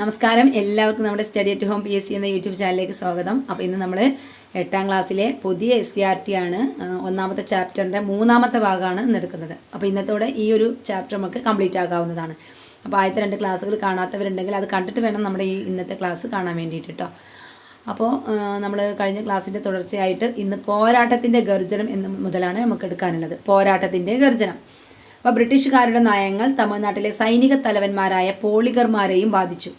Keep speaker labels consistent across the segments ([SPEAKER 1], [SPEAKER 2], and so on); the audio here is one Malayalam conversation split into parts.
[SPEAKER 1] നമസ്കാരം. എല്ലാവർക്കും നമ്മുടെ study at home P S C എന്ന യൂട്യൂബ് ചാനലിലേക്ക് സ്വാഗതം. അപ്പോൾ ഇന്ന് നമ്മൾ എട്ടാം ക്ലാസ്സിലെ പുതിയ എസ് സി ആർ ടി ആണ് ഒന്നാമത്തെ ചാപ്റ്ററിന്റെ മൂന്നാമത്തെ ഭാഗമാണ് ഇന്ന് എടുക്കുന്നത്. അപ്പോൾ ഇന്നത്തോടെ ഈ ഒരു ചാപ്റ്റർ നമുക്ക് കംപ്ലീറ്റ് ആകാവുന്നതാണ്. അപ്പോൾ ആദ്യത്തെ രണ്ട് ക്ലാസ്സുകൾ കാണാത്തവരുണ്ടെങ്കിൽ അത് കണ്ടിട്ട് വേണം നമ്മുടെ ഈ ഇന്നത്തെ ക്ലാസ് കാണാൻ വേണ്ടിയിട്ട് കേട്ടോ അപ്പോൾ നമ്മൾ കഴിഞ്ഞ ക്ലാസ്സിന്റെ തുടർച്ചയായിട്ട് ഇന്ന് പോരാട്ടത്തിന്റെ ഗർജനം എന്ന് മുതലാണ് നമുക്ക് എടുക്കാനുള്ളത്. പോരാട്ടത്തിന്റെ ഗർജനം. അപ്പോൾ ബ്രിട്ടീഷുകാരുടെ നയങ്ങൾ തമിഴ്നാട്ടിലെ സൈനിക തലവന്മാരായ പോളികർമാരെയും ബാധിച്ചു.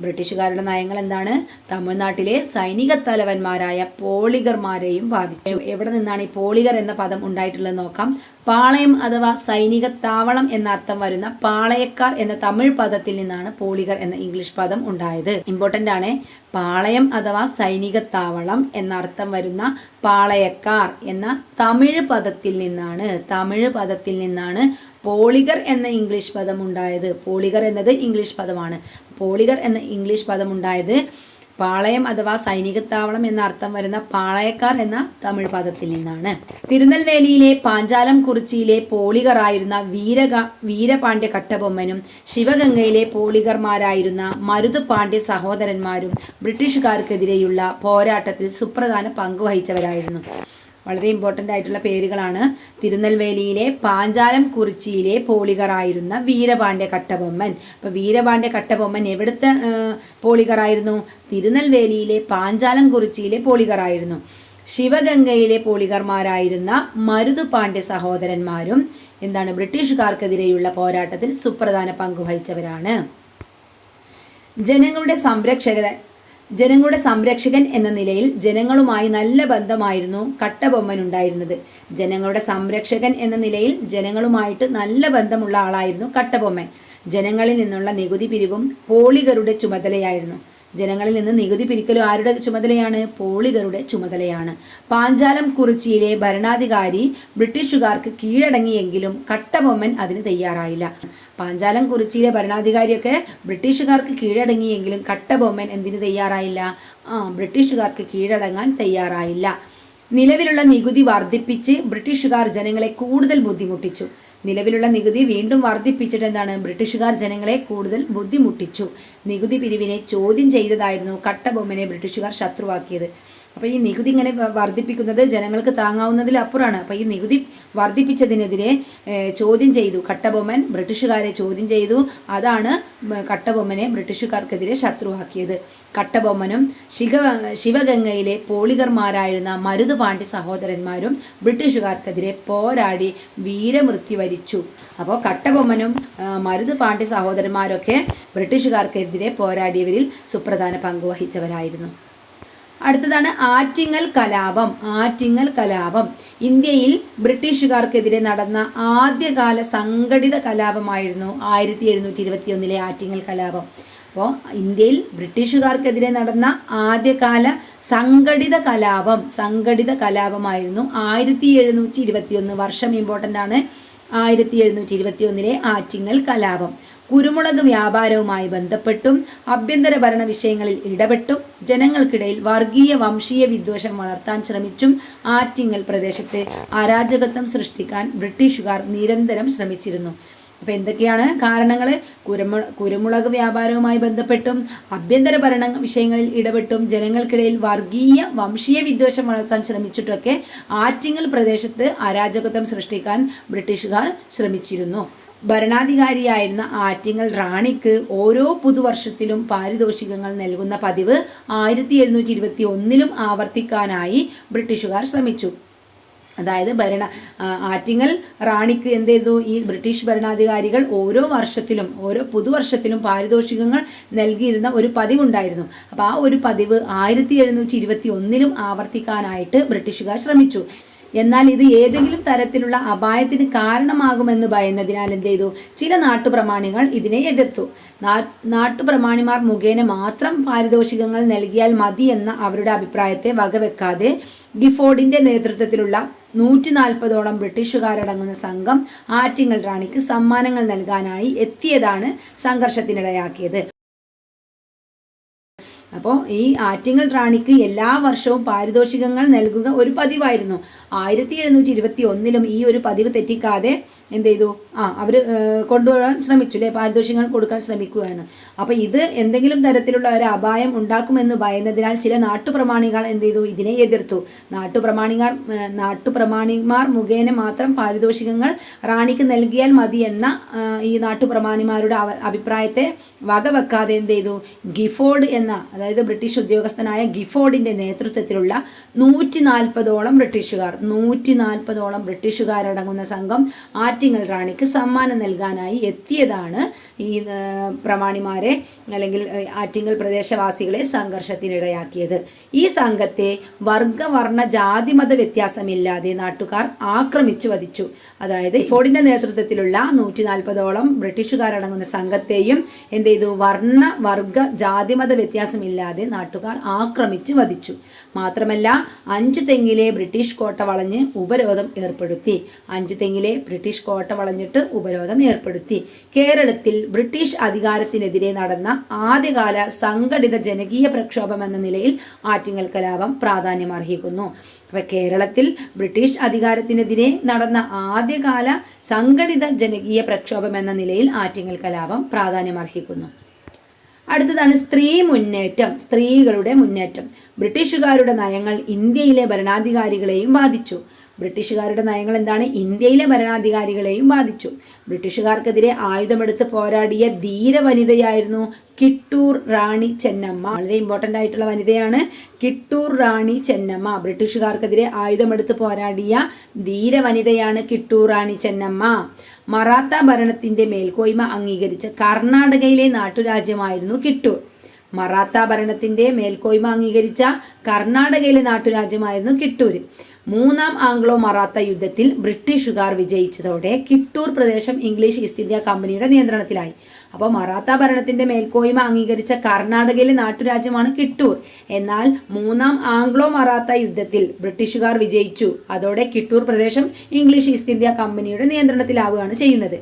[SPEAKER 1] ബ്രിട്ടീഷുകാരുടെ നയങ്ങൾ എന്താണ് തമിഴ്നാട്ടിലെ സൈനിക തലവന്മാരായ പോളികർമാരെയും ബാധിച്ചു. എവിടെ നിന്നാണ് ഈ പോളികർ എന്ന പദം ഉണ്ടായിട്ടുള്ളത് നോക്കാം. പാളയം അഥവാ സൈനിക താവളം എന്ന അർത്ഥം വരുന്ന പാളയക്കാർ എന്ന തമിഴ് പദത്തിൽ നിന്നാണ് പോളികർ എന്ന ഇംഗ്ലീഷ് പദം ഉണ്ടായത്. ഇമ്പോർട്ടന്റ് ആണ്. പാളയം അഥവാ സൈനിക താവളം എന്ന അർത്ഥം വരുന്ന പാളയക്കാർ എന്ന തമിഴ് പദത്തിൽ നിന്നാണ് തമിഴ് പദത്തിൽ നിന്നാണ് പോളികർ എന്ന ഇംഗ്ലീഷ് പദം ഉണ്ടായത്. പോളികർ എന്നത് ഇംഗ്ലീഷ് പദമാണ്. പോളിഗർ എന്ന ഇംഗ്ലീഷ് പദം ഉണ്ടായത് പാളയം അഥവാ സൈനികത്താവളം എന്ന അർത്ഥം വരുന്ന പാളയക്കാർ എന്ന തമിഴ് പദത്തിൽ നിന്നാണ്. തിരുനെൽവേലിയിലെ പാഞ്ചാലം കുറിച്ചിയിലെ പോളിഗറായിരുന്ന വീരക വീരപാണ്ഡ്യ കട്ടബൊമ്മനും ശിവഗംഗയിലെ പോളികർമാരായിരുന്ന പോളിഗർമാരായിരുന്ന മരുതുപാണ്ഡ്യ സഹോദരന്മാരും ബ്രിട്ടീഷുകാർക്കെതിരെയുള്ള പോരാട്ടത്തിൽ സുപ്രധാന പങ്കുവഹിച്ചവരായിരുന്നു വളരെ ഇമ്പോർട്ടന്റ് ആയിട്ടുള്ള പേരുകളാണ്. തിരുനെൽവേലിയിലെ പാഞ്ചാലം കുറിച്ചിയിലെ പോളികറായിരുന്ന വീരപാണ്ഡ്യ കട്ടബൊമ്മൻ. അപ്പോൾ വീരപാണ്ഡ്യ കട്ടബൊമ്മൻ എവിടുത്തെ പോളികറായിരുന്നു? തിരുനെൽവേലിയിലെ പാഞ്ചാലം കുറിച്ചിയിലെ പോളികറായിരുന്നു. ശിവഗംഗയിലെ പോളിഗർമാരായിരുന്ന മരുതുപാണ്ഡ്യ സഹോദരന്മാരും എന്താണ് ബ്രിട്ടീഷുകാർക്കെതിരെയുള്ള പോരാട്ടത്തിൽ സുപ്രധാന പങ്കുവഹിച്ചവരാണ്. ജനങ്ങളുടെ സംരക്ഷകൻ ജനങ്ങളുടെ സംരക്ഷകൻ എന്ന നിലയിൽ ജനങ്ങളുമായി നല്ല ബന്ധമായിരുന്നു കട്ടബൊമ്മൻ ഉണ്ടായിരുന്നത്. ജനങ്ങളുടെ സംരക്ഷകൻ എന്ന നിലയിൽ ജനങ്ങളുമായിട്ട് നല്ല ബന്ധമുള്ള ആളായിരുന്നു കട്ടബൊമ്മൻ. ജനങ്ങളിൽ നിന്നുള്ള നികുതി പിരിവും പോളികരുടെ ചുമതലയായിരുന്നു. ജനങ്ങളിൽ നിന്ന് നികുതി പിരിക്കലും ആരുടെ ചുമതലയാണ്? പോളികരുടെ ചുമതലയാണ്. പാഞ്ചാലം കുറിച്ചിയിലെ ഭരണാധികാരി ബ്രിട്ടീഷുകാർക്ക് കീഴടങ്ങിയെങ്കിലും കട്ടബൊമ്മൻ അതിന് തയ്യാറായില്ല. പാഞ്ചാലം കുറിച്ചിയിലെ ഭരണാധികാരിയൊക്കെ ബ്രിട്ടീഷുകാർക്ക് കീഴടങ്ങിയെങ്കിലും കട്ടബൊമ്മൻ എന്തിന് തയ്യാറായില്ല? ആ ബ്രിട്ടീഷുകാർക്ക് കീഴടങ്ങാൻ തയ്യാറായില്ല. നിലവിലുള്ള നികുതി വർദ്ധിപ്പിച്ച് ബ്രിട്ടീഷുകാർ ജനങ്ങളെ കൂടുതൽ ബുദ്ധിമുട്ടിച്ചു. നിലവിലുള്ള നികുതി വീണ്ടും വർദ്ധിപ്പിച്ചിട്ടെന്നാണ് ബ്രിട്ടീഷുകാർ ജനങ്ങളെ കൂടുതൽ ബുദ്ധിമുട്ടിച്ചു. നികുതി പിരിവിനെ ചോദ്യം ചെയ്തതായിരുന്നു കട്ടബൊമ്മനെ ബ്രിട്ടീഷുകാർ ശത്രുവാക്കിയത്. അപ്പോൾ ഈ നികുതി ഇങ്ങനെ വർദ്ധിപ്പിക്കുന്നത് ജനങ്ങൾക്ക് താങ്ങാവുന്നതിലപ്പുറമാണ് അപ്പോൾ ഈ നികുതി വർദ്ധിപ്പിച്ചതിനെതിരെ ചോദ്യം ചെയ്തു. കട്ടബൊമ്മൻ ബ്രിട്ടീഷുകാരെ ചോദ്യം ചെയ്തു. അതാണ് കട്ടബൊമ്മനെ ബ്രിട്ടീഷുകാർക്കെതിരെ ശത്രുവാക്കിയത്. കട്ടബൊമ്മനും ശിവ ശിവഗംഗയിലെ പോളിഗർമാരായിരുന്ന മരുതുപാണ്ഡ്യ സഹോദരന്മാരും ബ്രിട്ടീഷുകാർക്കെതിരെ പോരാടി വീരമൃത്യു വരിച്ചു. അപ്പോൾ കട്ടബൊമ്മനും മരുത് മരുതുപാണ്ഡ്യ സഹോദരന്മാരൊക്കെ ബ്രിട്ടീഷുകാർക്കെതിരെ പോരാടിയവരിൽ സുപ്രധാന പങ്ക് വഹിച്ചവരായിരുന്നു. അടുത്തതാണ് ആറ്റിങ്ങൽ കലാപം ആറ്റിങ്ങൽ കലാപം. ഇന്ത്യയിൽ ബ്രിട്ടീഷുകാർക്കെതിരെ നടന്ന ആദ്യകാല സംഘടിത കലാപമായിരുന്നു ആയിരത്തി എഴുന്നൂറ്റി ഇരുപത്തി ഒന്നിലെ ആറ്റിങ്ങൽ കലാപം. അപ്പോൾ ഇന്ത്യയിൽ ബ്രിട്ടീഷുകാർക്കെതിരെ നടന്ന ആദ്യകാല സംഘടിത കലാപം സംഘടിത കലാപമായിരുന്നു ആയിരത്തി എഴുന്നൂറ്റി ഇരുപത്തി ഒന്ന് വർഷം ഇമ്പോർട്ടന്റ് ആണ് ആയിരത്തി എഴുന്നൂറ്റി ഇരുപത്തി ഒന്നിലെ ആറ്റിങ്ങൽ കലാപം. കുരുമുളക് വ്യാപാരവുമായി ബന്ധപ്പെട്ടും ആഭ്യന്തര ഭരണ വിഷയങ്ങളിൽ ഇടപെട്ടും ജനങ്ങൾക്കിടയിൽ വർഗീയ വംശീയ വിദ്വേഷം വളർത്താൻ ശ്രമിച്ചും ആറ്റിങ്ങൽ പ്രദേശത്തെ അരാജകത്വം സൃഷ്ടിക്കാൻ ബ്രിട്ടീഷുകാർ നിരന്തരം ശ്രമിച്ചിരുന്നു. അപ്പോൾ എന്തൊക്കെയാണ് കാരണങ്ങൾ കുരുമു കുരുമുളക് വ്യാപാരവുമായി ബന്ധപ്പെട്ടും ആഭ്യന്തര ഭരണ വിഷയങ്ങളിൽ ഇടപെട്ടും ജനങ്ങൾക്കിടയിൽ വർഗീയ വംശീയ വിദ്വേഷം വളർത്താൻ ശ്രമിച്ചിട്ടൊക്കെ ആറ്റിങ്ങൽ പ്രദേശത്ത് അരാജകത്വം സൃഷ്ടിക്കാൻ ബ്രിട്ടീഷുകാർ ശ്രമിച്ചിരുന്നു. ഭരണാധികാരിയായിരുന്ന ആറ്റിങ്ങൽ റാണിക്ക് ഓരോ പുതുവർഷത്തിലും പാരിതോഷികങ്ങൾ നൽകുന്ന പതിവ് ആയിരത്തി എഴുന്നൂറ്റി ഇരുപത്തി ഒന്നിലും ആവർത്തിക്കാനായി ബ്രിട്ടീഷുകാർ ശ്രമിച്ചു. അതായത് ഭരണ ആറ്റിങ്ങൽ റാണിക്ക് എന്ത് ചെയ്തു ഈ ബ്രിട്ടീഷ് ഭരണാധികാരികൾ ഓരോ വർഷത്തിലും ഓരോ പുതുവർഷത്തിലും പാരിതോഷികങ്ങൾ നൽകിയിരുന്ന ഒരു പതിവുണ്ടായിരുന്നു. അപ്പോൾ ആ ഒരു പതിവ് ആയിരത്തി എഴുന്നൂറ്റി ഇരുപത്തി ഒന്നിലും ആവർത്തിക്കാനായിട്ട് ബ്രിട്ടീഷുകാർ ശ്രമിച്ചു. എന്നാൽ ഇത് ഏതെങ്കിലും തരത്തിലുള്ള അപായത്തിന് കാരണമാകുമെന്ന് ഭയന്നതിനാൽ എന്ത് ചെയ്തു? ചില നാട്ടുപ്രമാണികൾ ഇതിനെ എതിർത്തു. നാട്ടുപ്രമാണിമാർ മുഖേന മാത്രം പാരിതോഷികങ്ങൾ നൽകിയാൽ മതി എന്ന അവരുടെ അഭിപ്രായത്തെ വകവെക്കാതെ ഗിഫോർഡിന്റെ നേതൃത്വത്തിലുള്ള നൂറ്റി നാൽപ്പതോളം ബ്രിട്ടീഷുകാരടങ്ങുന്ന സംഘം ആറ്റിങ്ങൽ റാണിക്ക് സമ്മാനങ്ങൾ നൽകാനായി എത്തിയതാണ് സംഘർഷത്തിനിടയാക്കിയത്. അപ്പോൾ ഈ ആറ്റിങ്ങൽ റാണിക്ക് എല്ലാ വർഷവും പാരിതോഷികങ്ങൾ നൽകുക ഒരു പതിവായിരുന്നു. ആയിരത്തി എഴുന്നൂറ്റി ഇരുപത്തി ഒന്നിലും ഈ ഒരു പതിവ് തെറ്റിക്കാതെ എന്ത് ചെയ്തു ആ അവർ കൊണ്ടുപോകാൻ ശ്രമിച്ചു അല്ലേ പാരിതോഷികങ്ങൾ കൊടുക്കാൻ ശ്രമിക്കുകയാണ്. അപ്പോൾ ഇത് എന്തെങ്കിലും തരത്തിലുള്ള ഒരു അപായം ഉണ്ടാക്കുമെന്ന് ഭയന്നതിനാൽ ചില നാട്ടുപ്രമാണികൾ എന്ത് ചെയ്തു ഇതിനെ എതിർത്തു. നാട്ടുപ്രമാണികാർ ഏഹ്, നാട്ടുപ്രമാണിമാർ മുഖേന മാത്രം പാരിതോഷികങ്ങൾ റാണിക്ക് നൽകിയാൽ മതി എന്ന ഈ നാട്ടുപ്രമാണിമാരുടെ അഭിപ്രായത്തെ വകവെക്കാതെ എന്ത് ചെയ്തു ഗിഫോർഡ് എന്ന അതായത് ബ്രിട്ടീഷ് ഉദ്യോഗസ്ഥനായ ഗിഫോർഡിന്റെ നേതൃത്വത്തിലുള്ള നൂറ്റി നാൽപ്പതോളം ബ്രിട്ടീഷുകാർ നൂറ്റി നാൽപ്പതോളം ബ്രിട്ടീഷുകാരടങ്ങുന്ന സംഘം ആറ്റിങ്ങൽ റാണിക്ക് സമ്മാനം നൽകാനായി എത്തിയതാണ് ഈ പ്രമാണിമാരെ അല്ലെങ്കിൽ ആറ്റിങ്ങൽ പ്രദേശവാസികളെ സംഘർഷത്തിനിടയാക്കിയത്. ഈ സംഘത്തെ വർഗവർണ ജാതിമത വ്യത്യാസമില്ലാതെ നാട്ടുകാർ ആക്രമിച്ചു വധിച്ചു. അതായത് ഫോർഡിന്റെ നേതൃത്വത്തിലുള്ള നൂറ്റി നാൽപ്പതോളം ബ്രിട്ടീഷുകാരടങ്ങുന്ന സംഘത്തെയും എന്ത് ചെയ്തു? വർണ വർഗ ജാതിമത വ്യത്യാസമില്ലാതെ നാട്ടുകാർ ആക്രമിച്ചു വധിച്ചു. മാത്രമല്ല അഞ്ചു തെങ്ങിലെ ബ്രിട്ടീഷ് കോട്ട വളഞ്ഞ് ഉപരോധം ഏർപ്പെടുത്തി. അഞ്ചു തെങ്ങിലെ ബ്രിട്ടീഷ് കോട്ട വളഞ്ഞിട്ട് ഉപരോധം ഏർപ്പെടുത്തി. കേരളത്തിൽ ബ്രിട്ടീഷ് അധികാരത്തിനെതിരെ നടന്ന ആദ്യകാല സംഘടിത ജനകീയ പ്രക്ഷോഭം എന്ന നിലയിൽ ആറ്റിങ്ങൽ കലാപം പ്രാധാന്യം അർഹിക്കുന്നു അപ്പൊ കേരളത്തിൽ ബ്രിട്ടീഷ് അധികാരത്തിനെതിരെ നടന്ന ആദ്യകാല സംഘടിത ജനകീയ പ്രക്ഷോഭം എന്ന നിലയിൽ ആറ്റിങ്ങൽ കലാപം പ്രാധാന്യം അർഹിക്കുന്നു അടുത്തതാണ് സ്ത്രീ മുന്നേറ്റം സ്ത്രീകളുടെ മുന്നേറ്റം. ബ്രിട്ടീഷുകാരുടെ നയങ്ങൾ ഇന്ത്യയിലെ ഭരണാധികാരികളെയും ബാധിച്ചു. ബ്രിട്ടീഷുകാരുടെ നയങ്ങൾ എന്താണ്? ഇന്ത്യയിലെ ഭരണാധികാരികളെയും ബാധിച്ചു. ബ്രിട്ടീഷുകാർക്കെതിരെ ആയുധമെടുത്ത് പോരാടിയ ധീര വനിതയായിരുന്നു കിട്ടൂർ റാണി ചെന്നമ്മ. വളരെ ഇമ്പോർട്ടന്റ് ആയിട്ടുള്ള വനിതയാണ് കിട്ടൂർ റാണി ചെന്നമ്മ. ബ്രിട്ടീഷുകാർക്കെതിരെ ആയുധമെടുത്ത് പോരാടിയ ധീര വനിതയാണ് കിട്ടൂർ റാണി ചെന്നമ്മ. മറാത്ത ഭരണത്തിന്റെ മേൽക്കോയ്മ അംഗീകരിച്ച കർണാടകയിലെ നാട്ടുരാജ്യമായിരുന്നു കിട്ടൂർ. മറാത്ത ഭരണത്തിന്റെ മേൽക്കോയ്മ അംഗീകരിച്ച കർണാടകയിലെ നാട്ടുരാജ്യമായിരുന്നു കിട്ടൂര് മൂന്നാം ആംഗ്ലോ മറാത്ത യുദ്ധത്തിൽ ബ്രിട്ടീഷുകാർ വിജയിച്ചതോടെ കിട്ടൂർ പ്രദേശം ഇംഗ്ലീഷ് ഈസ്റ്റ് ഇന്ത്യ കമ്പനിയുടെ നിയന്ത്രണത്തിലായി. അപ്പോൾ മറാത്ത ഭരണത്തിന്റെ മേൽക്കോയ്മ അംഗീകരിച്ച കർണാടകയിലെ നാട്ടുരാജ്യമാണ് കിട്ടൂർ. എന്നാൽ മൂന്നാം ആംഗ്ലോ മറാത്ത യുദ്ധത്തിൽ ബ്രിട്ടീഷുകാർ വിജയിച്ചു. അതോടെ കിട്ടൂർ പ്രദേശം ഇംഗ്ലീഷ് ഈസ്റ്റ് ഇന്ത്യ കമ്പനിയുടെ നിയന്ത്രണത്തിലാവുകയാണ് ചെയ്യുന്നത്.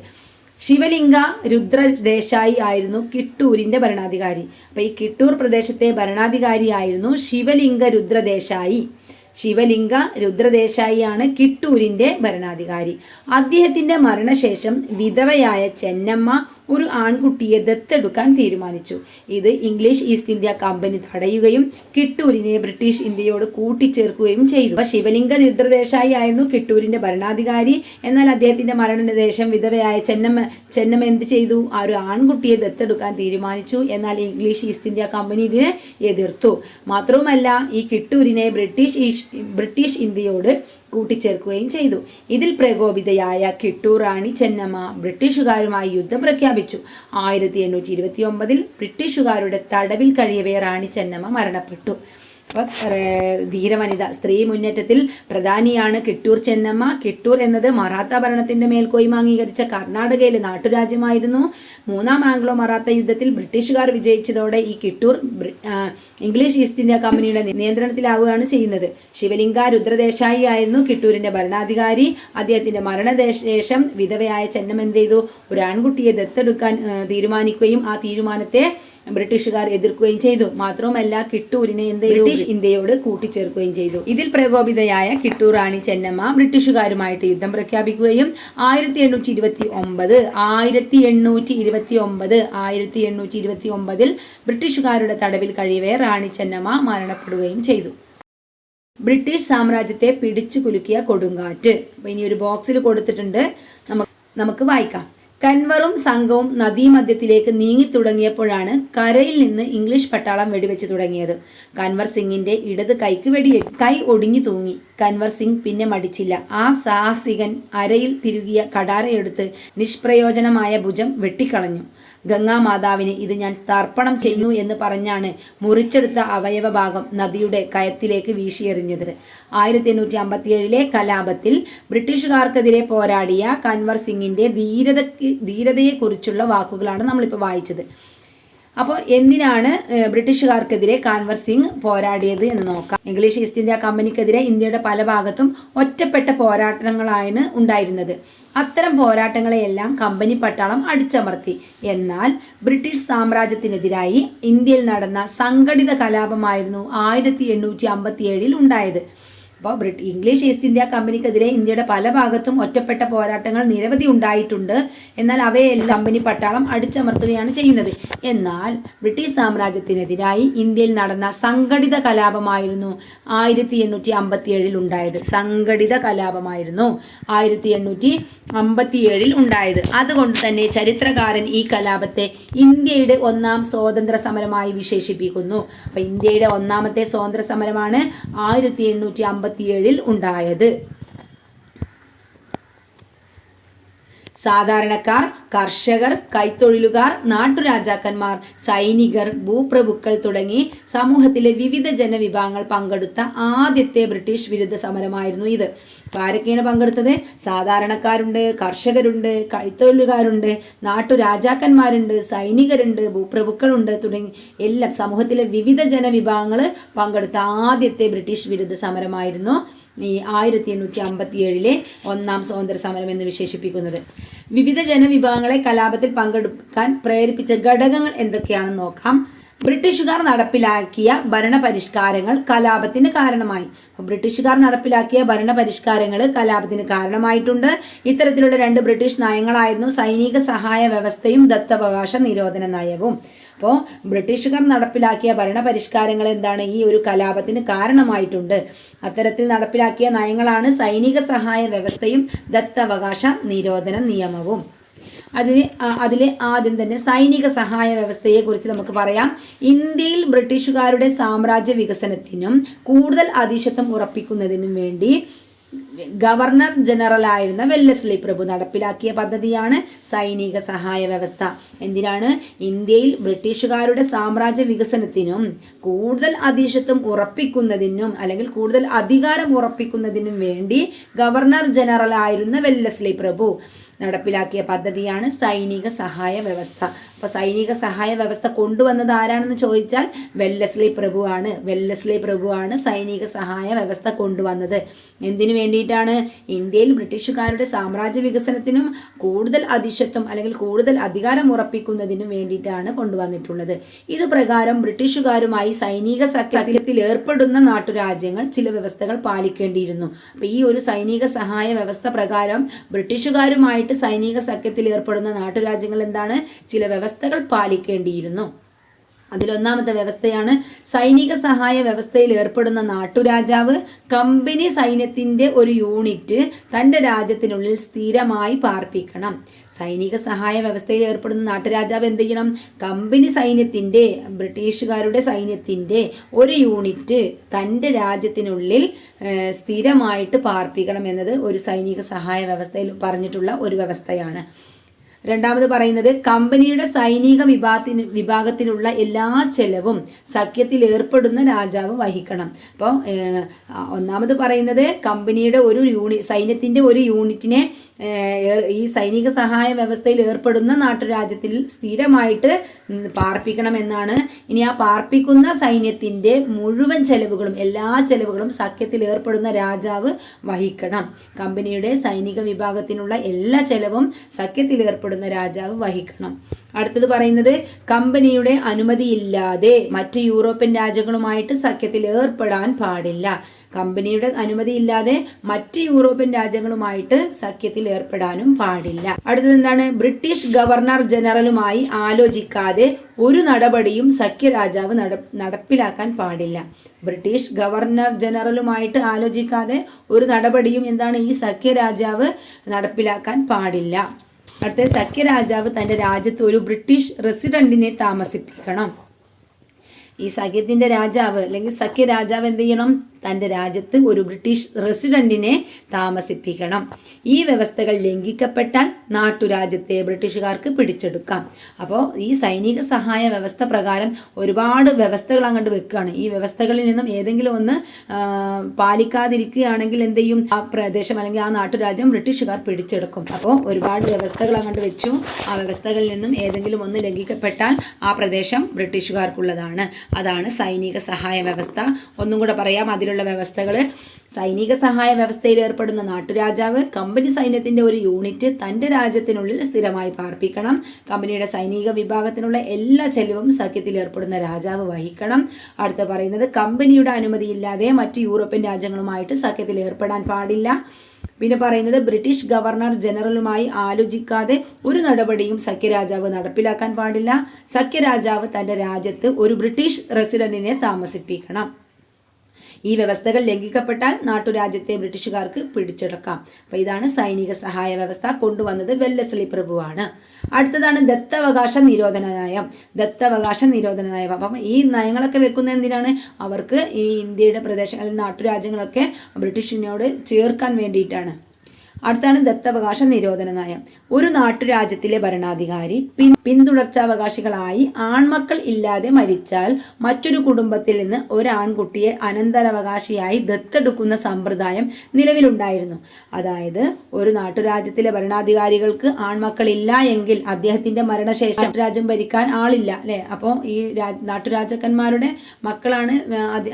[SPEAKER 1] ശിവലിംഗ രുദ്രദേശായി ആയിരുന്നു കിട്ടൂരിന്റെ ഭരണാധികാരി. അപ്പൊ ഈ കിട്ടൂർ പ്രദേശത്തെ ഭരണാധികാരിയായിരുന്നു ശിവലിംഗ രുദ്രദേശായി. ശിവലിംഗ രുദ്രദേശായിയാണ് കിട്ടൂരിന്റെ ഭരണാധികാരി. അദ്ദേഹത്തിന്റെ മരണശേഷം വിധവയായ ചെന്നമ്മ ഒരു ആൺകുട്ടിയെ ദത്തെടുക്കാൻ തീരുമാനിച്ചു. ഇത് ഇംഗ്ലീഷ് ഈസ്റ്റ് ഇന്ത്യ കമ്പനി തടയുകയും കിട്ടൂരിനെ ബ്രിട്ടീഷ് ഇന്ത്യയോട് കൂട്ടിച്ചേർക്കുകയും ചെയ്തു. ശിവലിംഗ രുദ്രദേശായി ആയിരുന്നു. കിട്ടൂരിന്റെ ഭരണാധികാരി. എന്നാൽ അദ്ദേഹത്തിന്റെ മരണശേഷം വിധവയായ ചെന്നമ്മ ചെന്നമ്മ എന്ത് ചെയ്തു? ആ ഒരു ആൺകുട്ടിയെ ദത്തെടുക്കാൻ തീരുമാനിച്ചു. എന്നാൽ ഇംഗ്ലീഷ് ഈസ്റ്റ് ഇന്ത്യ കമ്പനി ഇതിനെ എതിർത്തു. മാത്രവുമല്ല ഈ കിട്ടൂരിനെ ബ്രിട്ടീഷ് ബ്രിട്ടീഷ് ഇന്ത്യയോട് കൂട്ടിച്ചേർക്കുകയും ചെയ്തു. ഇതിൽ പ്രകോപിതയായ കിട്ടൂർ റാണി ചെന്നമ്മ ബ്രിട്ടീഷുകാരുമായി യുദ്ധം പ്രഖ്യാപിച്ചു. ആയിരത്തി എണ്ണൂറ്റി ഇരുപത്തി ഒമ്പതിൽ ബ്രിട്ടീഷുകാരുടെ തടവിൽ കഴിയവേ റാണി ചെന്നമ്മ മരണപ്പെട്ടു. ധീരവനിത സ്ത്രീ മുന്നേറ്റത്തിൽ പ്രധാനിയാണ് കിട്ടൂർ ചെന്നമ്മ. കിട്ടൂർ എന്നത് മറാത്ത ഭരണത്തിന്റെ മേൽക്കോയ്മ അംഗീകരിച്ച കർണാടകയിലെ നാട്ടുരാജ്യമായിരുന്നു. മൂന്നാം ആംഗ്ലോ മറാത്ത യുദ്ധത്തിൽ ബ്രിട്ടീഷുകാർ വിജയിച്ചതോടെ ഈ കിട്ടൂർ ഇംഗ്ലീഷ് ഈസ്റ്റ് ഇന്ത്യ കമ്പനിയുടെ നിയന്ത്രണത്തിലാവുകയാണ് ചെയ്യുന്നത്. ശിവലിംഗ രുദ്രദേശായി ആയിരുന്നു കിട്ടൂരിന്റെ ഭരണാധികാരി. അദ്ദേഹത്തിന്റെ മരണശേഷം വിധവയായ ചെന്നം എന്ത് ചെയ്തു? ഒരു ആൺകുട്ടിയെ ദത്തെടുക്കാൻ തീരുമാനിക്കുകയും ആ തീരുമാനത്തെ ബ്രിട്ടീഷുകാർ എതിർക്കുകയും ചെയ്തു. മാത്രവുമല്ല കിട്ടൂരിനെ എന്ത് ബ്രിട്ടീഷ് ഇന്ത്യയോട് കൂട്ടിച്ചേർക്കുകയും ചെയ്തു. ഇതിൽ പ്രകോപിതയായ കിട്ടൂർ റാണി ചെന്നമ്മ ബ്രിട്ടീഷുകാരുമായിട്ട് യുദ്ധം പ്രഖ്യാപിക്കുകയും ആയിരത്തി എണ്ണൂറ്റി ഇരുപത്തി ഒമ്പത് ആയിരത്തി എണ്ണൂറ്റി ഇരുപത്തി ഒമ്പത് ആയിരത്തി എണ്ണൂറ്റി ഇരുപത്തി ഒമ്പതിൽ ബ്രിട്ടീഷുകാരുടെ തടവിൽ കഴിയവേ റാണി ചെന്നമ്മ മരണപ്പെടുകയും ചെയ്തു. ബ്രിട്ടീഷ് സാമ്രാജ്യത്തെ പിടിച്ചു കുലുക്കിയ കൊടുങ്കാറ്റ്. അപ്പൊ ഇനി ഒരു ബോക്സിൽ കൊടുത്തിട്ടുണ്ട്. നമുക്ക് നമുക്ക് വായിക്കാം. കൻവറും സംഘവും നദീമധ്യത്തിലേക്ക് നീങ്ങി തുടങ്ങിയപ്പോഴാണ് കരയിൽ നിന്ന് ഇംഗ്ലീഷ് പട്ടാളം വെടിവെച്ച് തുടങ്ങിയത്. കൻവർ സിംഗിന്റെ ഇടത് കൈക്ക് വെടി കൈ ഒടിഞ്ഞു തൂങ്ങി. കൻവർ സിംഗ് പിന്നെ മടിച്ചില്ല. ആ സാഹസികൻ അരയിൽ തിരുകിയ കടാരയെടുത്ത് നിഷ്പ്രയോജനമായ ഭുജം വെട്ടിക്കളഞ്ഞു. ഗംഗാമാതാവിന് ഇത് ഞാൻ തർപ്പണം ചെയ്യുന്നു എന്ന് പറഞ്ഞാണ് മുറിച്ചെടുത്ത അവയവ ഭാഗം നദിയുടെ കയത്തിലേക്ക് വീശിയെറിഞ്ഞത്. ആയിരത്തി എണ്ണൂറ്റി അമ്പത്തിയേഴിലെ കലാപത്തിൽ ബ്രിട്ടീഷുകാർക്കെതിരെ പോരാടിയ കൻവർ സിംഗിന്റെ ധീരതയ്ക്ക് ധീരതയെക്കുറിച്ചുള്ള വാക്കുകളാണ് നമ്മളിപ്പോൾ വായിച്ചത്. അപ്പോൾ എന്തിനാണ് ബ്രിട്ടീഷുകാർക്കെതിരെ കാൻവർ സിംഗ് പോരാടിയത് എന്ന് നോക്കാം. ഇംഗ്ലീഷ് ഈസ്റ്റ് ഇന്ത്യ കമ്പനിക്കെതിരെ ഇന്ത്യയുടെ പല ഭാഗത്തും ഒറ്റപ്പെട്ട പോരാട്ടങ്ങളാണ് ഉണ്ടായിരുന്നത്. അത്തരം പോരാട്ടങ്ങളെയെല്ലാം കമ്പനി പട്ടാളം അടിച്ചമർത്തി. എന്നാൽ ബ്രിട്ടീഷ് സാമ്രാജ്യത്തിനെതിരായി ഇന്ത്യയിൽ നടന്ന സംഘടിത കലാപമായിരുന്നു ആയിരത്തി എണ്ണൂറ്റി അമ്പത്തിയേഴിൽ ഉണ്ടായത്. അപ്പോൾ ബ്രിട്ട് ഇംഗ്ലീഷ് ഈസ്റ്റ് ഇന്ത്യ കമ്പനിക്കെതിരെ ഇന്ത്യയുടെ പല ഭാഗത്തും ഒറ്റപ്പെട്ട പോരാട്ടങ്ങൾ നിരവധി ഉണ്ടായിട്ടുണ്ട്. എന്നാൽ അവയെല്ലാം കമ്പനി പട്ടാളം അടിച്ചമർത്തുകയാണ് ചെയ്യുന്നത്. എന്നാൽ ബ്രിട്ടീഷ് സാമ്രാജ്യത്തിനെതിരായി ഇന്ത്യയിൽ നടന്ന സംഘടിത കലാപമായിരുന്നു ആയിരത്തി എണ്ണൂറ്റി അമ്പത്തി ഏഴിൽ ഉണ്ടായത്. സംഘടിത കലാപമായിരുന്നു ആയിരത്തി എണ്ണൂറ്റി അമ്പത്തി ഏഴിൽ ഉണ്ടായത്. അതുകൊണ്ട് തന്നെ ചരിത്രകാരൻ ഈ കലാപത്തെ ഇന്ത്യയുടെ ഒന്നാം സ്വാതന്ത്ര്യ സമരമായി വിശേഷിപ്പിക്കുന്നു. അപ്പൊ ഇന്ത്യയുടെ ഒന്നാമത്തെ സ്വാതന്ത്ര്യ സമരമാണ് ആയിരത്തി എണ്ണൂറ്റി അമ്പത്തി ഏഴിൽ ഉണ്ടായത്. സാധാരണക്കാർ കർഷകർ കൈത്തൊഴിലുകാർ നാട്ടുരാജാക്കന്മാർ സൈനികർ ഭൂപ്രഭുക്കൾ തുടങ്ങി സമൂഹത്തിലെ വിവിധ ജനവിഭാഗങ്ങൾ പങ്കെടുത്ത ആദ്യത്തെ ബ്രിട്ടീഷ് വിരുദ്ധ സമരമായിരുന്നു ഇത്. ആരൊക്കെയാണ് പങ്കെടുത്തത്? സാധാരണക്കാരുണ്ട് കർഷകരുണ്ട് കൈത്തൊഴിലുകാരുണ്ട് നാട്ടുരാജാക്കന്മാരുണ്ട് സൈനികരുണ്ട് ഭൂപ്രഭുക്കളുണ്ട് തുടങ്ങി എല്ലാം സമൂഹത്തിലെ വിവിധ ജനവിഭാഗങ്ങൾ പങ്കെടുത്ത ആദ്യത്തെ ബ്രിട്ടീഷ് വിരുദ്ധ സമരമായിരുന്നു. ഈ ആയിരത്തി എണ്ണൂറ്റി അമ്പത്തി ഏഴിലെ ഒന്നാം സ്വാതന്ത്ര്യ സമരം എന്ന് വിശേഷിപ്പിക്കുന്നത്. വിവിധ ജനവിഭാഗങ്ങളെ കലാപത്തിൽ പങ്കെടുക്കാൻ പ്രേരിപ്പിച്ച ഘടകങ്ങൾ എന്തൊക്കെയാണെന്ന് നോക്കാം. ബ്രിട്ടീഷുകാർ നടപ്പിലാക്കിയ ഭരണപരിഷ്കാരങ്ങൾ കലാപത്തിന് കാരണമായി. ബ്രിട്ടീഷുകാർ നടപ്പിലാക്കിയ ഭരണപരിഷ്കാരങ്ങൾ കലാപത്തിന് കാരണമായിട്ടുണ്ട്. ഇത്തരത്തിലുള്ള രണ്ട് ബ്രിട്ടീഷ് നയങ്ങളായിരുന്നു സൈനിക സഹായ വ്യവസ്ഥയും ദത്തവകാശ നിരോധന നയവും. അപ്പോൾ ബ്രിട്ടീഷുകാർ നടപ്പിലാക്കിയ ഭരണപരിഷ്കാരങ്ങൾ എന്താണ്? ഈ ഒരു കലാപത്തിന് കാരണമായിട്ടുണ്ട്. അത്തരത്തിൽ നടപ്പിലാക്കിയ നയങ്ങളാണ് സൈനിക സഹായ വ്യവസ്ഥയും ദത്തവകാശ നിരോധന നിയമവും. അതിന് അതിലെ ആദ്യം തന്നെ സൈനിക സഹായ വ്യവസ്ഥയെക്കുറിച്ച് നമുക്ക് പറയാം. ഇന്ത്യയിൽ ബ്രിട്ടീഷുകാരുടെ സാമ്രാജ്യ വികസനത്തിനും കൂടുതൽ അതിശത്വം ഉറപ്പിക്കുന്നതിനും വേണ്ടി ഗവർണർ ജനറൽ ആയിരുന്ന വെല്ലസ്ലി പ്രഭു നടപ്പിലാക്കിയ പദ്ധതിയാണ് സൈനിക സഹായ വ്യവസ്ഥ. എന്തിനാണ്? ഇന്ത്യയിൽ ബ്രിട്ടീഷുകാരുടെ സാമ്രാജ്യ വികസനത്തിനും കൂടുതൽ അധീശത്വം ഉറപ്പിക്കുന്നതിനും അല്ലെങ്കിൽ കൂടുതൽ അധികാരം ഉറപ്പിക്കുന്നതിനും വേണ്ടി ഗവർണർ ജനറൽ ആയിരുന്ന വെല്ലസ്ലി പ്രഭു നടപ്പിലാക്കിയ പദ്ധതിയാണ് സൈനിക സഹായ വ്യവസ്ഥ. അപ്പോൾ സൈനിക സഹായ വ്യവസ്ഥ കൊണ്ടുവന്നത് ആരാണെന്ന് ചോദിച്ചാൽ വെല്ലസ്ലി പ്രഭുവാണ്. വെല്ലസ്ലി പ്രഭുവാണ് സൈനിക സഹായ വ്യവസ്ഥ കൊണ്ടുവന്നത്. എന്തിനു വേണ്ടിയിട്ടാണ്? ഇന്ത്യയിൽ ബ്രിട്ടീഷുകാരുടെ സാമ്രാജ്യ വികസനത്തിനും കൂടുതൽ അധിശത്വം അല്ലെങ്കിൽ കൂടുതൽ അധികാരം ഉറപ്പിക്കുന്നതിനും വേണ്ടിയിട്ടാണ് കൊണ്ടുവന്നിട്ടുള്ളത്. ഇത് പ്രകാരം ബ്രിട്ടീഷുകാരുമായി സൈനിക സഖ്യത്തിൽ ഏർപ്പെടുന്ന നാട്ടുരാജ്യങ്ങൾ ചില വ്യവസ്ഥകൾ പാലിക്കേണ്ടിയിരുന്നു. അപ്പോൾ ഈ ഒരു സൈനിക സഹായ വ്യവസ്ഥ പ്രകാരം ബ്രിട്ടീഷുകാരുമായിട്ട് സൈനിക സഖ്യത്തിൽ ഏർപ്പെടുന്ന നാട്ടുരാജ്യങ്ങൾ എന്താണ്? ചില വ്യവസ്ഥകൾ പാലിക്കേണ്ടിയിരുന്നു. അതിലൊന്നാമത്തെ വ്യവസ്ഥയാണ് സൈനിക സഹായ വ്യവസ്ഥയിൽ ഏർപ്പെടുന്ന നാട്ടുരാജാവ് കമ്പനി സൈന്യത്തിന്റെ ഒരു യൂണിറ്റ് തന്റെ രാജ്യത്തിനുള്ളിൽ സ്ഥിരമായി പാർപ്പിക്കണം. സൈനിക സഹായ വ്യവസ്ഥയിൽ ഏർപ്പെടുന്ന നാട്ടുരാജാവ് എന്ത് ചെയ്യണം? കമ്പനി സൈന്യത്തിന്റെ ബ്രിട്ടീഷുകാരുടെ സൈന്യത്തിന്റെ ഒരു യൂണിറ്റ് തന്റെ രാജ്യത്തിനുള്ളിൽ സ്ഥിരമായിട്ട് പാർപ്പിക്കണം എന്നത് ഒരു സൈനിക സഹായ വ്യവസ്ഥയിൽ പറഞ്ഞിട്ടുള്ള ഒരു വ്യവസ്ഥയാണ്. രണ്ടാമത് പറയുന്നത് കമ്പനിയുടെ സൈനിക വിഭാഗത്തിന് വിഭാഗത്തിനുള്ള എല്ലാ ചെലവും സഖ്യത്തിൽ ഏർപ്പെടുന്ന രാജാവ് വഹിക്കണം. അപ്പോൾ ഒന്നാമത് പറയുന്നത് കമ്പനിയുടെ ഒരു യൂണി സൈന്യത്തിന്റെ ഒരു യൂണിറ്റിനെ ഈ സൈനിക സഹായ വ്യവസ്ഥയിൽ ഏർപ്പെടുന്ന നാട്ടുരാജ്യത്തിൽ സ്ഥിരമായിട്ട് പാർപ്പിക്കണമെന്നാണ്. ഇനി ആ പാർപ്പിക്കുന്ന സൈന്യത്തിന്റെ മുഴുവൻ ചെലവുകളും എല്ലാ ചെലവുകളും സഖ്യത്തിൽ ഏർപ്പെടുന്ന രാജാവ് വഹിക്കണം. കമ്പനിയുടെ സൈനിക വിഭാഗത്തിനുള്ള എല്ലാ ചെലവും സഖ്യത്തിൽ ഏർപ്പെടുന്ന രാജാവ് വഹിക്കണം. അടുത്തത് പറയുന്നത് കമ്പനിയുടെ അനുമതിയില്ലാതെ മറ്റ് യൂറോപ്യൻ രാജ്യങ്ങളുമായിട്ട് സഖ്യത്തിൽ ഏർപ്പെടാൻ പാടില്ല. കമ്പനിയുടെ അനുമതിയില്ലാതെ മറ്റ് യൂറോപ്യൻ രാജ്യങ്ങളുമായിട്ട് സഖ്യത്തിൽ ഏർപ്പെടാനും പാടില്ല. അടുത്തത് എന്താണ്? ബ്രിട്ടീഷ് ഗവർണർ ജനറലുമായി ആലോചിക്കാതെ ഒരു നടപടിയും സഖ്യരാജാവ് നട നടപ്പിലാക്കാൻ പാടില്ല. ബ്രിട്ടീഷ് ഗവർണർ ജനറലുമായിട്ട് ആലോചിക്കാതെ ഒരു നടപടിയും എന്താണ് ഈ സഖ്യരാജാവ് നടപ്പിലാക്കാൻ പാടില്ല. അടുത്ത സഖ്യരാജാവ് തന്റെ രാജ്യത്ത് ഒരു ബ്രിട്ടീഷ് റെസിഡന്റിനെ താമസിപ്പിക്കണം. ഈ സഖ്യത്തിന്റെ രാജാവ് അല്ലെങ്കിൽ സഖ്യ രാജാവ് എന്ത് ചെയ്യണം? തന്റെ രാജ്യത്ത് ഒരു ബ്രിട്ടീഷ് റെസിഡന്റിനെ താമസിപ്പിക്കണം. ഈ വ്യവസ്ഥകൾ ലംഘിക്കപ്പെട്ടാൽ നാട്ടുരാജ്യത്തെ ബ്രിട്ടീഷുകാർക്ക് പിടിച്ചെടുക്കാം. അപ്പോൾ ഈ സൈനിക സഹായ വ്യവസ്ഥ പ്രകാരം ഒരുപാട് വ്യവസ്ഥകൾ അങ്ങോട്ട് വെക്കുകയാണ്. ഈ വ്യവസ്ഥകളിൽ നിന്നും ഏതെങ്കിലും ഒന്ന് പാലിക്കാതിരിക്കുകയാണെങ്കിൽ എന്ത് ചെയ്യും? ആ പ്രദേശം അല്ലെങ്കിൽ ആ നാട്ടുരാജ്യം ബ്രിട്ടീഷുകാർ പിടിച്ചെടുക്കും. അപ്പോൾ ഒരുപാട് വ്യവസ്ഥകൾ അങ്ങോട്ട് വെച്ചു. ആ വ്യവസ്ഥകളിൽ നിന്നും ഏതെങ്കിലും ഒന്ന് ലംഘിക്കപ്പെട്ടാൽ ആ പ്രദേശം ബ്രിട്ടീഷുകാർക്കുള്ളതാണ്. അതാണ് സൈനിക സഹായ വ്യവസ്ഥ. ഒന്നും കൂടെ പറയാം. അതിലുള്ള പോലെയുള്ള വ്യവസ്ഥകൾ സൈനിക സഹായ വ്യവസ്ഥയിൽ ഏർപ്പെടുന്ന നാട്ടുരാജാവ് കമ്പനി സൈന്യത്തിന്റെ ഒരു യൂണിറ്റ് തന്റെ രാജ്യത്തിനുള്ളിൽ സ്ഥിരമായി പാർപ്പിക്കണം. കമ്പനിയുടെ സൈനിക വിഭാഗത്തിനുള്ള എല്ലാ ചെലവും സഖ്യത്തിൽ ഏർപ്പെടുന്ന രാജാവ് വഹിക്കണം. അടുത്ത പറയുന്നത് കമ്പനിയുടെ അനുമതിയില്ലാതെ മറ്റ് യൂറോപ്യൻ രാജ്യങ്ങളുമായിട്ട് സഖ്യത്തിൽ ഏർപ്പെടാൻ പാടില്ല. പിന്നെ പറയുന്നത് ബ്രിട്ടീഷ് ഗവർണർ ജനറലുമായി ആലോചിക്കാതെ ഒരു നടപടിയും സഖ്യരാജാവ് നടപ്പിലാക്കാൻ പാടില്ല. സഖ്യരാജാവ് തന്റെ രാജ്യത്ത് ഒരു ബ്രിട്ടീഷ് റെസിഡന്റിനെ താമസിപ്പിക്കണം. ഈ വ്യവസ്ഥകൾ ലംഘിക്കപ്പെട്ടാൽ നാട്ടുരാജ്യത്തെ ബ്രിട്ടീഷുകാർക്ക് പിടിച്ചെടുക്കാം. അപ്പോൾ ഇതാണ് സൈനിക സഹായ വ്യവസ്ഥ കൊണ്ടുവന്നത് വെല്ലസ്ലി പ്രഭുവാണ്. അടുത്തതാണ് ദത്തവകാശ നിരോധന നയം. ദത്തവകാശ നിരോധന നയം. അപ്പം ഈ നയങ്ങളൊക്കെ വെക്കുന്ന എന്തിനാണ്? അവർക്ക് ഈ ഇന്ത്യയുടെ പ്രദേശങ്ങളിൽ നാട്ടുരാജ്യങ്ങളൊക്കെ ബ്രിട്ടീഷിനോട് ചേർക്കാൻ വേണ്ടിയിട്ടാണ്. അടുത്താണ് ദത്തവകാശ നിരോധന നയം ഒരു നാട്ടുരാജ്യത്തിലെ ഭരണാധികാരി പിൻ പിന്തുടർച്ചാവകാശികളായി ആൺമക്കൾ ഇല്ലാതെ മരിച്ചാൽ മറ്റൊരു കുടുംബത്തിൽ നിന്ന് ഒരു ആൺകുട്ടിയെ അനന്തരാവകാശിയായി ദത്തെടുക്കുന്ന സമ്പ്രദായം നിലവിലുണ്ടായിരുന്നു. അതായത് ഒരു നാട്ടുരാജ്യത്തിലെ ഭരണാധികാരികൾക്ക് ആൺമക്കൾ ഇല്ല എങ്കിൽ അദ്ദേഹത്തിന്റെ മരണശേഷം രാജ്യം ഭരിക്കാൻ ആളില്ല അല്ലെ? അപ്പോൾ ഈ നാട്ടുരാജക്കന്മാരുടെ മക്കളാണ്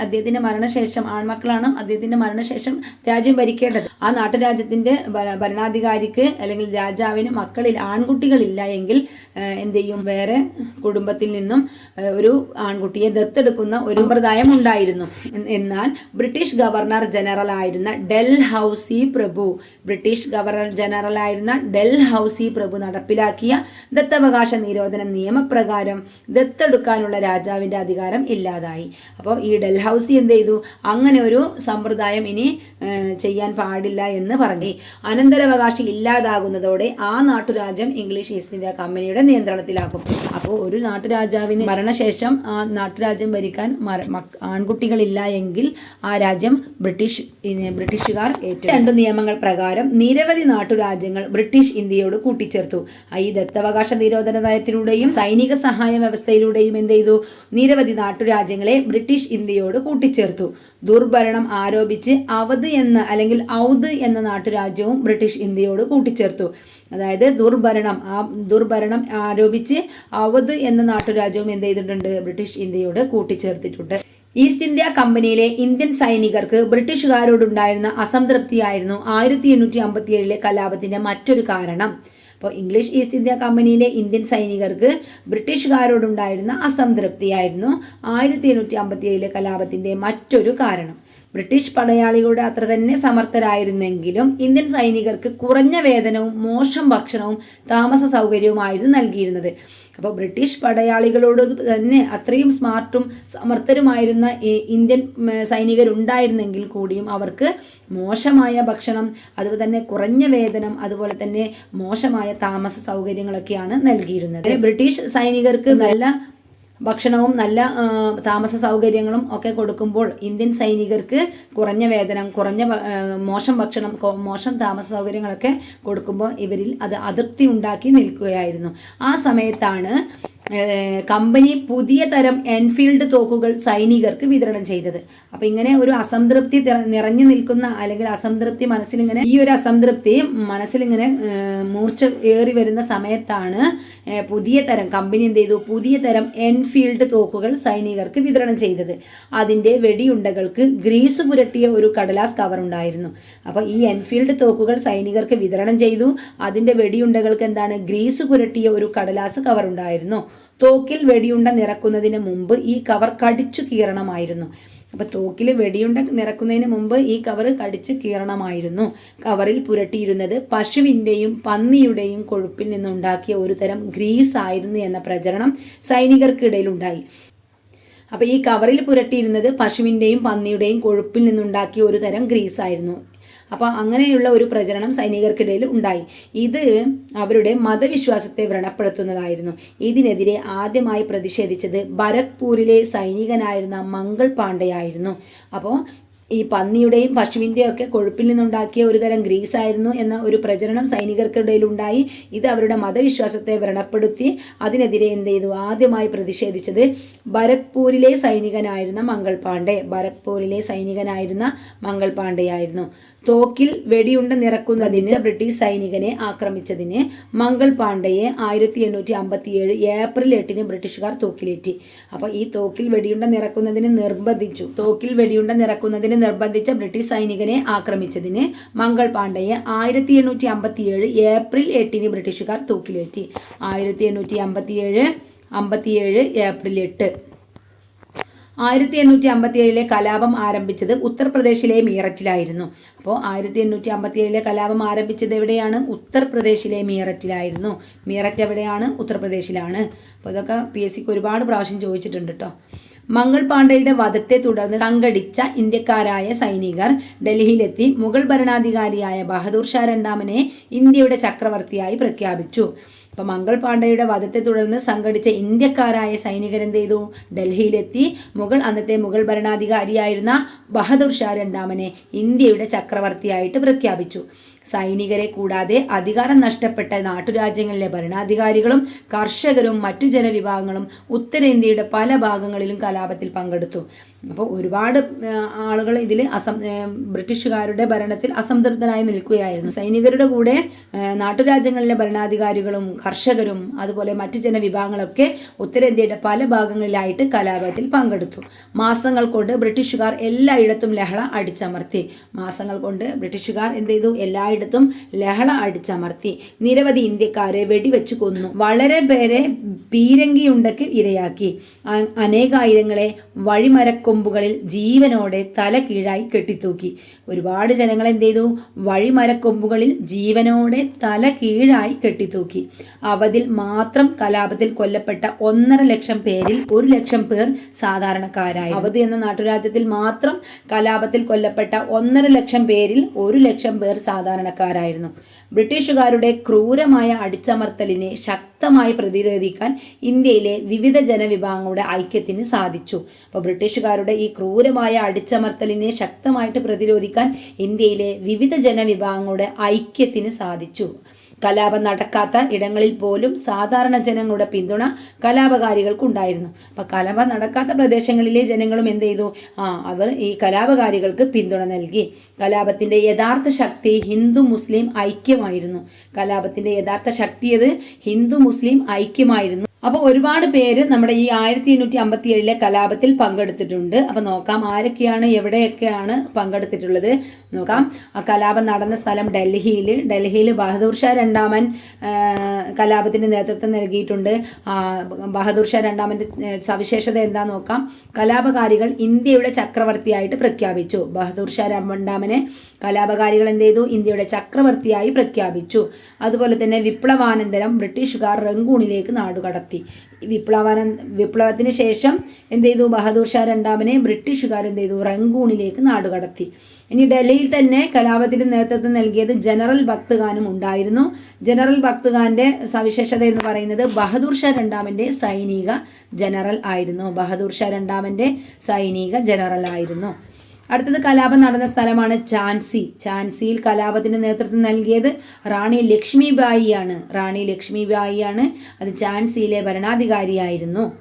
[SPEAKER 1] അദ്ദേഹത്തിന്റെ മരണശേഷം ആൺമക്കളാണ് അദ്ദേഹത്തിന്റെ മരണശേഷം രാജ്യം ഭരിക്കേണ്ടത്. ആ നാട്ടുരാജ്യത്തിന്റെ ഭരണാധികാരിക്ക് അല്ലെങ്കിൽ രാജാവിന് മക്കളിൽ ആൺകുട്ടികളില്ല എങ്കിൽ എന്ത് ചെയ്യും? വേറെ കുടുംബത്തിൽ നിന്നും ഒരു ആൺകുട്ടിയെ ദത്തെടുക്കുന്ന ഒരു സമ്പ്രദായം ഉണ്ടായിരുന്നു. എന്നാൽ ബ്രിട്ടീഷ് ഗവർണർ ജനറൽ ആയിരുന്ന ഡെൽ ഹൗസി പ്രഭു ബ്രിട്ടീഷ് ഗവർണർ ജനറൽ ആയിരുന്ന ഡെൽ ഹൗസി പ്രഭു നടപ്പിലാക്കിയ ദത്തവകാശ നിരോധന നിയമപ്രകാരം ദത്തെടുക്കാനുള്ള രാജാവിന്റെ അധികാരം ഇല്ലാതായി. അപ്പോൾ ഈ ഡൽഹൌസി എന്ത് ചെയ്തു? അങ്ങനെ ഒരു സമ്പ്രദായം ഇനി ചെയ്യാൻ പാടില്ല എന്ന് പറഞ്ഞു. അനന്തരാവകാശി ഇല്ലാതാകുന്നതോടെ ആ നാട്ടുരാജ്യം ഇംഗ്ലീഷ് ഈസ്റ്റ് ഇന്ത്യ കമ്പനിയുടെ നിയന്ത്രണത്തിലാക്കും. അപ്പോൾ ഒരു നാട്ടുരാജാവിന് മരണശേഷം ആ നാട്ടുരാജ്യം ഭരിക്കാൻ ആൺകുട്ടികളില്ല എങ്കിൽ ആ രാജ്യം ബ്രിട്ടീഷ് ബ്രിട്ടീഷുകാർ ഏറ്റവും രണ്ട് നിയമങ്ങൾ പ്രകാരം നിരവധി നാട്ടുരാജ്യങ്ങൾ ബ്രിട്ടീഷ് ഇന്ത്യയോട് കൂട്ടിച്ചേർത്തു. ഈ ദത്തവകാശ നിരോധന നയത്തിലൂടെയും സൈനിക സഹായ വ്യവസ്ഥയിലൂടെയും എന്ത് ചെയ്തു? നിരവധി നാട്ടുരാജ്യങ്ങളെ ബ്രിട്ടീഷ് ഇന്ത്യയോട് കൂട്ടിച്ചേർത്തു. ദുർഭരണം ആരോപിച്ച് അവധ് എന്ന അല്ലെങ്കിൽ ഔദ് എന്ന നാട്ടുരാജ്യവും ബ്രിട്ടീഷ് ഇന്ത്യയോട് കൂട്ടിച്ചേർത്തു. അതായത് ദുർഭരണം ആ ദുർഭരണം ആരോപിച്ച് അവധ് എന്ന നാട്ടുരാജ്യവും എന്ത് ചെയ്തിട്ടുണ്ട്? ബ്രിട്ടീഷ് ഇന്ത്യയോട് കൂട്ടിച്ചേർത്തിട്ടുണ്ട്. ഈസ്റ്റ് ഇന്ത്യ കമ്പനിയിലെ ഇന്ത്യൻ സൈനികർക്ക് ബ്രിട്ടീഷുകാരോടുണ്ടായിരുന്ന അസംതൃപ്തിയായിരുന്നു ആയിരത്തി എണ്ണൂറ്റി അമ്പത്തിയേഴിലെ കലാപത്തിന്റെ മറ്റൊരു കാരണം. അപ്പോൾ ഇംഗ്ലീഷ് ഈസ്റ്റ് ഇന്ത്യ കമ്പനിയിലെ ഇന്ത്യൻ സൈനികർക്ക് ബ്രിട്ടീഷുകാരോടുണ്ടായിരുന്ന അസംതൃപ്തിയായിരുന്നു ആയിരത്തി എണ്ണൂറ്റി അമ്പത്തി ഏഴിലെ കലാപത്തിന്റെ മറ്റൊരു കാരണം. ബ്രിട്ടീഷ് പടയാളികളുടെ അത്ര തന്നെ സമർത്ഥരായിരുന്നെങ്കിലും ഇന്ത്യൻ സൈനികർക്ക് കുറഞ്ഞ വേതനവും മോശം ഭക്ഷണവും താമസ സൗകര്യവുമായിരുന്നു നൽകിയിരുന്നത്. അപ്പോൾ ബ്രിട്ടീഷ് പടയാളികളോട് തന്നെ അത്രയും സ്മാർട്ടും സമർത്ഥരുമായിരുന്ന ഇന്ത്യൻ സൈനികരുണ്ടായിരുന്നെങ്കിൽ കൂടിയും അവർക്ക് മോശമായ ഭക്ഷണം അതുപോലെ തന്നെ കുറഞ്ഞ വേതനം അതുപോലെ തന്നെ മോശമായ താമസ സൗകര്യങ്ങളൊക്കെയാണ് നൽകിയിരുന്നത്. ബ്രിട്ടീഷ് സൈനികർക്ക് നല്ല ഭക്ഷണവും നല്ല താമസ സൗകര്യങ്ങളും ഒക്കെ കൊടുക്കുമ്പോൾ ഇന്ത്യൻ സൈനികർക്ക് കുറഞ്ഞ വേതനം കുറഞ്ഞ മോശം ഭക്ഷണം മോശം താമസ സൗകര്യങ്ങളൊക്കെ കൊടുക്കുമ്പോൾ ഇവരിൽ അത് അതൃപ്തി ഉണ്ടാക്കി നിൽക്കുകയായിരുന്നു. ആ സമയത്താണ് കമ്പനി പുതിയ തരം എൻഫീൽഡ് തോക്കുകൾ സൈനികർക്ക് വിതരണം ചെയ്തത്. അപ്പം ഇങ്ങനെ ഒരു അസംതൃപ്തി നിറഞ്ഞു നിൽക്കുന്ന അല്ലെങ്കിൽ അസംതൃപ്തി മനസ്സിലിങ്ങനെ ഈ ഒരു അസംതൃപ്തി മനസ്സിലിങ്ങനെ മൂർച്ച ഏറി വരുന്ന സമയത്താണ് പുതിയ തരം കമ്പനി എന്ത് ചെയ്തു? പുതിയ തരം എൻഫീൽഡ് തോക്കുകൾ സൈനികർക്ക് വിതരണം ചെയ്തത്. അതിന്റെ വെടിയുണ്ടകൾക്ക് ഗ്രീസ് പുരട്ടിയ ഒരു കടലാസ് കവർ ഉണ്ടായിരുന്നു. അപ്പോൾ ഈ എൻഫീൽഡ് തോക്കുകൾ സൈനികർക്ക് വിതരണം ചെയ്തു. അതിന്റെ വെടിയുണ്ടകൾക്ക് എന്താണ്? ഗ്രീസ് പുരട്ടിയ ഒരു കടലാസ് കവർ ഉണ്ടായിരുന്നു. തോക്കിൽ വെടിയുണ്ട നിറക്കുന്നതിന് മുമ്പ് ഈ കവർ കടിച്ചു കീറണമായിരുന്നു. അപ്പൊ തോക്കിൽ വെടിയുണ്ട നിറക്കുന്നതിന് മുമ്പ് ഈ കവർ കടിച്ച് കീറണമായിരുന്നു. കവറിൽ പുരട്ടിയിരുന്നത് പശുവിന്റെയും പന്നിയുടെയും കൊഴുപ്പിൽ നിന്നുണ്ടാക്കിയ ഒരു തരം ഗ്രീസ് ആയിരുന്നു എന്ന പ്രചരണം സൈനികർക്കിടയിൽ ഉണ്ടായി അപ്പോൾ ഈ കവറിൽ പുരട്ടിയിരുന്നത് പശുവിന്റെയും പന്നിയുടെയും കൊഴുപ്പിൽ നിന്നുണ്ടാക്കിയ ഒരു തരം ഗ്രീസ് ആയിരുന്നു. അപ്പോൾ അങ്ങനെയുള്ള ഒരു പ്രചരണം സൈനികർക്കിടയിൽ ഉണ്ടായി. ഇത് അവരുടെ മതവിശ്വാസത്തെ വ്രണപ്പെടുത്തുന്നതായിരുന്നു. ഇതിനെതിരെ ആദ്യമായി പ്രതിഷേധിച്ചത് ബരക്പൂരിലെ സൈനികനായിരുന്ന മംഗൾ പാണ്ഡെയായിരുന്നു. അപ്പോൾ ഈ പന്നിയുടെയും പശുവിന്റെയും ഒക്കെ കൊഴുപ്പിൽ നിന്നുണ്ടാക്കിയ ഒരു തരം ഗ്രീസ് ആയിരുന്നു എന്ന ഒരു പ്രചരണം സൈനികർക്കിടയിൽ ഉണ്ടായി. ഇത് അവരുടെ മതവിശ്വാസത്തെ വ്രണപ്പെടുത്തി. അതിനെതിരെ എന്ത് ചെയ്തു? ആദ്യമായി പ്രതിഷേധിച്ചത് ഭരത്പൂരിലെ സൈനികനായിരുന്ന മംഗൾ പാണ്ഡെ. ഭരത്പൂരിലെ സൈനികനായിരുന്ന മംഗൾ പാണ്ഡെയായിരുന്നു. തോക്കിൽ വെടിയുണ്ട നിറക്കുന്നതിന് ബ്രിട്ടീഷ് സൈനികനെ ആക്രമിച്ചതിന് മംഗൾ പാണ്ഡെയെ ആയിരത്തി എണ്ണൂറ്റി അമ്പത്തിയേഴ് ഏപ്രിൽ എട്ടിന് ബ്രിട്ടീഷുകാർ തോക്കിലേറ്റി. അപ്പോൾ ഈ തോക്കിൽ വെടിയുണ്ട നിറക്കുന്നതിന് നിർബന്ധിച്ചു. തോക്കിൽ വെടിയുണ്ട നിറക്കുന്നതിന് നിർബന്ധിച്ച ബ്രിട്ടീഷ് സൈനികനെ ആക്രമിച്ചതിന് മംഗൾ പാണ്ഡെയെ ആയിരത്തി എണ്ണൂറ്റി അമ്പത്തിയേഴ് ഏപ്രിൽ എട്ടിന് ബ്രിട്ടീഷുകാർ തൂക്കിലേറ്റി. ആയിരത്തി എണ്ണൂറ്റി അമ്പത്തിയേഴ് അമ്പത്തിയേഴ് ഏപ്രിൽ എട്ട്. ആയിരത്തി എണ്ണൂറ്റി അമ്പത്തി ഏഴിലെ കലാപം ആരംഭിച്ചത് ഉത്തർപ്രദേശിലെ മീററ്റിലായിരുന്നു. അപ്പോൾ ആയിരത്തി എണ്ണൂറ്റി അമ്പത്തി ഏഴിലെ കലാപം ആരംഭിച്ചത് എവിടെയാണ്? ഉത്തർപ്രദേശിലെ മീററ്റിലായിരുന്നു. മീററ്റ് എവിടെയാണ്? ഉത്തർപ്രദേശിലാണ്. അപ്പോൾ ഇതൊക്കെ പി എസ് സിക്ക് ഒരുപാട് പ്രാവശ്യം ചോദിച്ചിട്ടുണ്ട് കേട്ടോ മംഗൾ പാണ്ഡെയുടെ വധത്തെ തുടർന്ന് സംഘടിച്ച ഇന്ത്യക്കാരായ സൈനികർ ഡൽഹിയിലെത്തി. മുഗൾ ഭരണാധികാരിയായ ബഹദൂർ ഷാ രണ്ടാമനെ ഇന്ത്യയുടെ ചക്രവർത്തിയായി പ്രഖ്യാപിച്ചു. അപ്പോൾ മംഗൾ പാണ്ഡെയുടെ വധത്തെ തുടർന്ന് സംഘടിച്ച ഇന്ത്യക്കാരായ സൈനികരെന്ത് ചെയ്തു? ഡൽഹിയിലെത്തി. മുഗൾ അന്നത്തെ മുഗൾ ഭരണാധികാരിയായിരുന്ന ബഹദൂർ ഷാ രണ്ടാമനെ ഇന്ത്യയുടെ ചക്രവർത്തിയായിട്ട് പ്രഖ്യാപിച്ചു. സൈനികരെ കൂടാതെ അധികാരം നഷ്ടപ്പെട്ട നാട്ടുരാജ്യങ്ങളിലെ ഭരണാധികാരികളും കർഷകരും മറ്റു ജനവിഭാഗങ്ങളും ഉത്തരേന്ത്യയുടെ പല ഭാഗങ്ങളിലും കലാപത്തിൽ പങ്കെടുത്തു. അപ്പോൾ ഒരുപാട് ആളുകൾ ഇതിൽ അസം ബ്രിട്ടീഷുകാരുടെ ഭരണത്തിൽ അസംതൃപ്തനായി നിൽക്കുകയായിരുന്നു. സൈനികരുടെ കൂടെ നാട്ടുരാജ്യങ്ങളിലെ ഭരണാധികാരികളും കർഷകരും അതുപോലെ മറ്റ് ജനവിഭാഗങ്ങളൊക്കെ ഉത്തരേന്ത്യയുടെ പല ഭാഗങ്ങളിലായിട്ട് കലാപത്തിൽ പങ്കെടുത്തു. മാസങ്ങൾ കൊണ്ട് ബ്രിട്ടീഷുകാർ എല്ലായിടത്തും ലഹള അടിച്ചമർത്തി. മാസങ്ങൾ കൊണ്ട് ബ്രിട്ടീഷുകാർ എന്ത് ചെയ്തു? എല്ലായിടത്തും ലഹള അടിച്ചമർത്തി. നിരവധി ഇന്ത്യക്കാരെ വെടിവെച്ചു കൊന്നു. വളരെ പേരെ പീരങ്കിയുണ്ടക്ക് ഇരയാക്കി. അനേകായിരങ്ങളെ വഴിമരക്കൊമ്പുകളിൽ ജീവനോടെ തല കീഴായി കെട്ടിത്തൂക്കി. ഒരുപാട് ജനങ്ങൾ എന്ത് ചെയ്തു? വഴിമരക്കൊമ്പുകളിൽ ജീവനോടെ തല കീഴായി കെട്ടിത്തൂക്കി. അവതിൽ മാത്രം കലാപത്തിൽ കൊല്ലപ്പെട്ട ഒന്നര ലക്ഷം പേരിൽ ഒരു ലക്ഷം പേർ സാധാരണക്കാരായി. അവധി എന്ന നാട്ടുരാജ്യത്തിൽ മാത്രം കലാപത്തിൽ കൊല്ലപ്പെട്ട ഒന്നര ലക്ഷം പേരിൽ ഒരു ലക്ഷം പേർ സാധാരണക്കാരായിരുന്നു. ബ്രിട്ടീഷുകാരുടെ ക്രൂരമായ അടിച്ചമർത്തലിനെ ശക്തമായി പ്രതിരോധിക്കാൻ ഇന്ത്യയിലെ വിവിധ ജനവിഭാഗങ്ങളുടെ ഐക്യത്തിന് സാധിച്ചു. അപ്പോൾ ബ്രിട്ടീഷുകാരുടെ ഈ ക്രൂരമായ അടിച്ചമർത്തലിനെ ശക്തമായിട്ട് പ്രതിരോധിക്കാൻ ഇന്ത്യയിലെ വിവിധ ജനവിഭാഗങ്ങളുടെ ഐക്യത്തിന് സാധിച്ചു. കലാപം നടക്കാത്ത ഇടങ്ങളിൽ പോലും സാധാരണ ജനങ്ങളുടെ പിന്തുണ കലാപകാരികൾക്കുണ്ടായിരുന്നു. അപ്പം കലാപം നടക്കാത്ത പ്രദേശങ്ങളിലെ ജനങ്ങളും എന്ത് ചെയ്തു? ആ അവർ ഈ കലാപകാരികൾക്ക് പിന്തുണ നൽകി. കലാപത്തിന്റെ യഥാർത്ഥ ശക്തി ഹിന്ദു മുസ്ലിം ഐക്യമായിരുന്നു. കലാപത്തിന്റെ യഥാർത്ഥ ശക്തി അത് ഹിന്ദു മുസ്ലിം ഐക്യമായിരുന്നു. അപ്പോൾ ഒരുപാട് പേര് നമ്മുടെ ഈ ആയിരത്തി എണ്ണൂറ്റി അമ്പത്തി ഏഴിലെ കലാപത്തിൽ പങ്കെടുത്തിട്ടുണ്ട്. അപ്പോൾ നോക്കാം ആരൊക്കെയാണ് എവിടെയൊക്കെയാണ് പങ്കെടുത്തിട്ടുള്ളത്. നോക്കാം. ആ കലാപം നടന്ന സ്ഥലം ഡൽഹിയിൽ ഡൽഹിയിൽ ബഹദൂർ ഷാ രണ്ടാമൻ കലാപത്തിന് നേതൃത്വം നൽകിയിട്ടുണ്ട്. ബഹദൂർ ഷാ രണ്ടാമന്റെ സവിശേഷത എന്താ നോക്കാം. കലാപകാരികൾ ഇന്ത്യയുടെ ചക്രവർത്തിയായിട്ട് പ്രഖ്യാപിച്ചു. ബഹദൂർ ഷാ രണ്ടാമനെ. കലാപകാരികൾ എന്ത് ചെയ്തു? ഇന്ത്യയുടെ ചക്രവർത്തിയായി പ്രഖ്യാപിച്ചു. അതുപോലെ തന്നെ വിപ്ലവാനന്തരം ബ്രിട്ടീഷുകാർ റംഗൂണിലേക്ക് നാടുകടത്തി. വിപ്ലവാന വിപ്ലവത്തിന് ശേഷം എന്ത് ചെയ്തു? ബഹദൂർ ഷാ രണ്ടാമനെ ബ്രിട്ടീഷുകാർ എന്ത് ചെയ്തു? റംഗൂണിലേക്ക് നാടുകടത്തി. ഇനി ഡൽഹിയിൽ തന്നെ കലാപത്തിന് നേതൃത്വം നൽകിയത് ജനറൽ ഭക്തഖാനും ഉണ്ടായിരുന്നു. ജനറൽ ഭക്തഖാന്റെ സവിശേഷത എന്ന് പറയുന്നത് ബഹദൂർ ഷാ രണ്ടാമന്റെ സൈനിക ജനറൽ ആയിരുന്നു. ബഹദൂർ ഷാ രണ്ടാമന്റെ സൈനിക ജനറൽ ആയിരുന്നു. അടുത്തത് കലാപം നടന്ന സ്ഥലമാണ് ചാൻസി. ഝാൻസിയിൽ കലാപത്തിന് നേതൃത്വം നൽകിയത് റാണി ലക്ഷ്മിബായിയാണ്. റാണി ലക്ഷ്മിബായിയാണ്. അത് ഝാൻസിയിലെ ഭരണാധികാരിയായിരുന്നു.